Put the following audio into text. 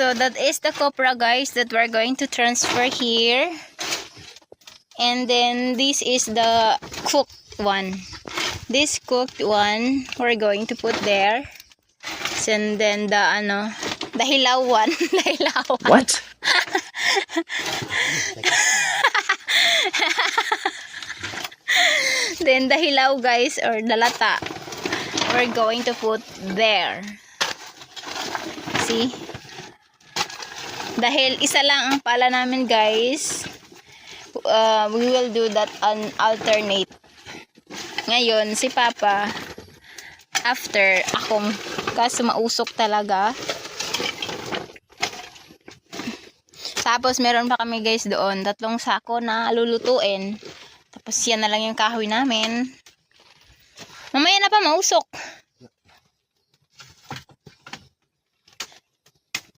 So that is the copra guys that we're going to transfer here. And then this is the cooked one. This cooked one we're going to put there. And then the ano, the hilaw one. the hilaw one. What? Then the hilaw guys or the lata we're going to put there. See? Dahil isa lang ang pala namin guys, uh, we will do that on alternate. Ngayon, si Papa, after akong, kaso mausok talaga. Tapos meron pa kami guys doon, tatlong sako na lulutuin. Tapos yan na lang yung kahoy namin. Mamaya na pa mausok.